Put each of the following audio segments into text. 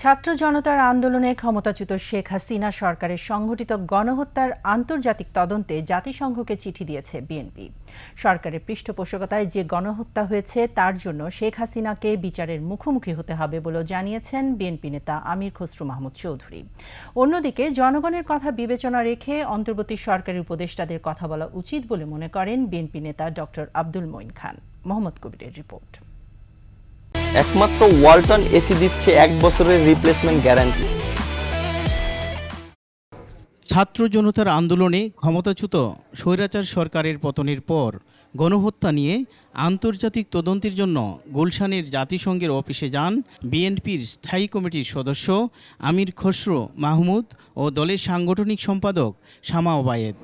ছাত্র জনতার আন্দোলনে ক্ষমতাচ্যুত শেখ হাসিনা সরকারের সংঘটিত গণহত্যার আন্তর্জাতিক তদন্তে জাতিসংঘকে চিঠি দিয়েছে বিএনপি। সরকারের পৃষ্ঠপোষকতায় যে গণহত্যা হয়েছে, তার জন্য শেখ হাসিনাকে বিচারের মুখোমুখি হতে হবে বলেও জানিয়েছেন বিএনপি নেতা আমির খসরু মাহমুদ চৌধুরী। অন্যদিকে জনগণের কথা বিবেচনা রেখে অন্তর্বর্তী সরকারের উপদেষ্টাদের কথা বলা উচিত বলে মনে করেন বিএনপি নেতা ডক্টর আব্দুল মঈন খান। মোহাম্মদ কবিরের রিপোর্ট। একমাত্র ওয়ালটন এসি দিচ্ছে এক বছরের রিপ্লেসমেন্ট গ্যারান্টি ছাত্র জনতার আন্দোলনে ক্ষমতাচ্যুত স্বৈরাচার সরকারের পতনের পর গণহত্যা নিয়ে আন্তর্জাতিক তদন্তের জন্য গুলশানের জাতিসংঘের অফিসে যান বিএনপির স্থায়ী কমিটির সদস্য আমির খসরু মাহমুদ ও দলের সাংগঠনিক সম্পাদক শামা ওবায়েদ।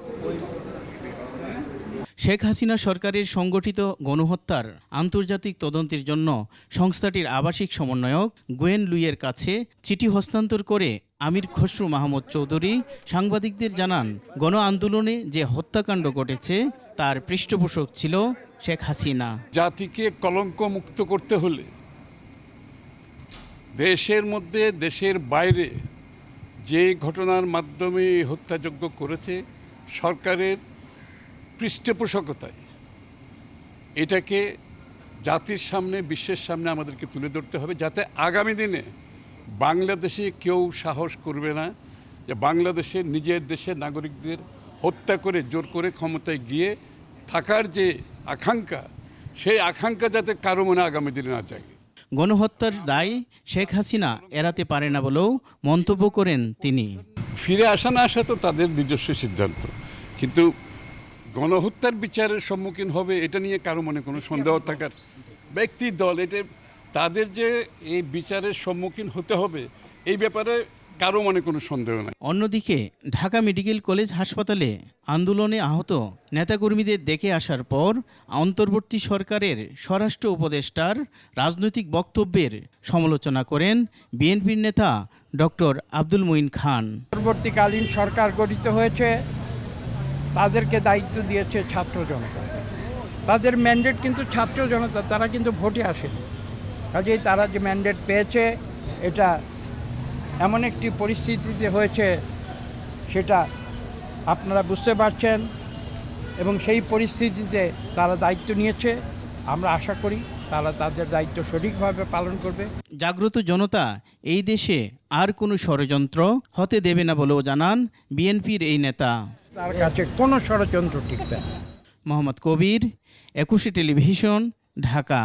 শেখ হাসিনা সরকারের সংগঠিত গণহত্যার আন্তর্জাতিক তদন্তের জন্য সংস্থাটির আবাসিক সমন্বয়ক গোয়েন লুইয়ের কাছে চিঠি হস্তান্তর করে আমির খসরু মাহমুদ চৌধুরী সাংবাদিকদের জানান, গণ আন্দোলনে যে হত্যাকাণ্ড ঘটেছে, তার পৃষ্ঠপোষক ছিল শেখ হাসিনা। জাতিকে কলঙ্ক মুক্ত করতে হলে দেশের মধ্যে, দেশের বাইরে যে ঘটনার মাধ্যমে হত্যাযজ্ঞ করেছে, সরকারের পৃষ্ঠপোষকতায়। এটাকে জাতির সামনে বিশ্বের সামনে আমাদেরকে তুলে ধরতে হবে যাতে আগামী দিনে বাংলাদেশে কেউ সাহস করবে না যে বাংলাদেশের নিজের দেশের নাগরিকদের হত্যা করে জোর করে ক্ষমতায় গিয়ে থাকার যে আকাঙ্ক্ষা সেই আকাঙ্ক্ষা যাতে কারও মনে আগামী দিনে না জাগে। গণহত্যার দায় শেখ হাসিনা এড়াতে পারে না বলেও মন্তব্য করেন তিনি। ফিরে আসা না আসা তো তাদের নিজস্ব সিদ্ধান্ত। কিন্তু গণহত্যার বিচারের সম্মুখীন হবে এটা নিয়ে কারও মনে কোনো সন্দেহ থাকার ব্যক্তি দল এটা তাদের যে এই বিচারের সম্মুখীন হতে হবে এই ব্যাপারে কারও মনে কোনো সন্দেহ নাই। অন্যদিকে ঢাকা মেডিকেল কলেজ হাসপাতালে আন্দোলনে আহত নেতাকর্মীদের দেখে আসার পর অন্তর্বর্তী সরকারের স্বরাষ্ট্র উপদেষ্টার রাজনৈতিক বক্তব্যের সমালোচনা করেন বিএনপির নেতা ডক্টর আব্দুল মঈন খান। পরবর্তীকালীন সরকার গঠিত হয়েছে। তাদেরকে দায়িত্ব দিয়েছে ছাত্র জনতা। তাদের ম্যান্ডেট কিন্তু ছাত্র জনতা, তারা কিন্তু ভোটে আসেনি। কাজেই তারা যে ম্যান্ডেট পেয়েছে, এটা এমন একটি পরিস্থিতিতে হয়েছে, সেটা আপনারা বুঝতে পারছেন এবং সেই পরিস্থিতিতে তারা দায়িত্ব নিয়েছে। আমরা আশা করি তারা তাদের দায়িত্ব সঠিকভাবে পালন করবে। জাগ্রত জনতা, এই দেশে আর কোনো ষড়যন্ত্র হতে দেবে না বলেও জানান বিএনপির এই নেতা। তার কাছে কোনো ষড়যন্ত্র টিকবে না। মোহাম্মদ কবির একুশে টেলিভিশন ঢাকা।